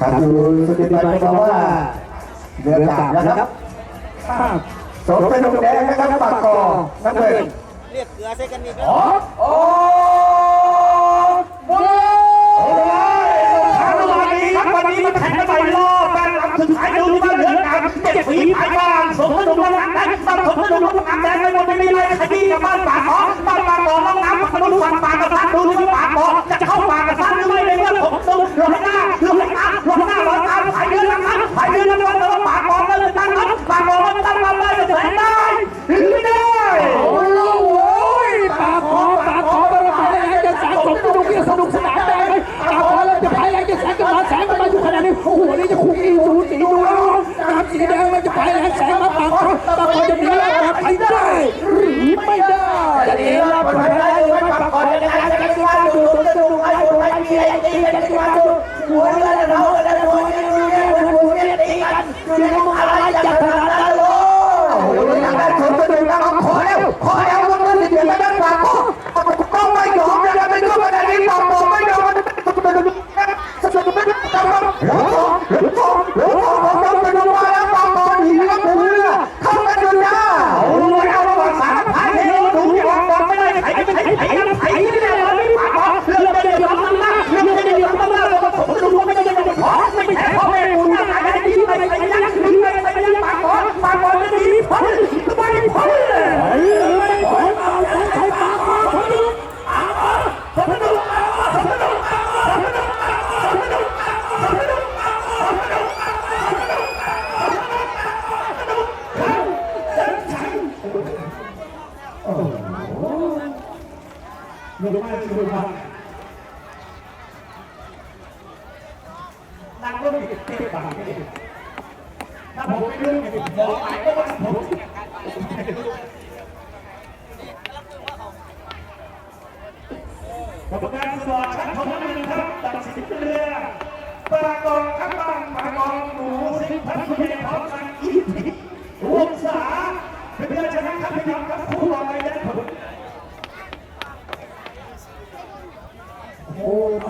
ครับคุณสุติบันบอกว่าเรือจับนะครับสมเป็นลูกแดงนะครับปากกอน้ำเงินเรียกเกลือใส่กันอีกแล้วโอ้โหทางวันนี้ครับวันนี้มันแข่งกันไปรอบแฟนหลังสุดท้ายดูว่าเหลือการเจ็ดฝีพายบ้านสมดุลน้ำแดงบ้นสมดุลน้ำแดงไม่หมดไม่มีอะไรคดีกับบ้าน โอ้โหนี่จะคุกอีสูสีดูแล้วน้ำสีแดงมันจะไปยังแสงมาปากคอปากคอจะหนีแล้วไปได้หรือไม่ได้จะหนีแล้วไปได้หรือไม่ปากคอจะยังไงจะกินมาดูสนุกอะไรดูอะไรมีอะไรตีกันกินมาดูหัวแล้วเราแล้วหัวเนี่ยหัวเนี่ยหัวเนี่ยตีกันคือมึง ทำหลวงพ่อหลวงพ่อหลวงพ่อหลวงพ่อไปดูมาแล้วตอบตอบหนีแล้วผมเรือเข้ามาดูนะโอ้ยเอาระหว่างสามพันเฮ้ยดูอย่างบอกไม่ได้ไอ้ไอ้ไอ้ไอ้ไอ้ไม่ได้ไม่ฝากเรื่องไม่ได้ยอมนะเรื่องไม่ได้ยอมนะแล้วก็ผมดูไม่ได้ไม่ขอไม่ใช่พ่อแม่คุณนะไอ้ที่ไม่ไอ้ยังถึงไม่ไอ้ยังปากขอปากขอไม่ดีพ้นไม่พ้นเลย กรรมการสอบชั้นของท่านนะครับตัดสินเรือปากฏครับปราก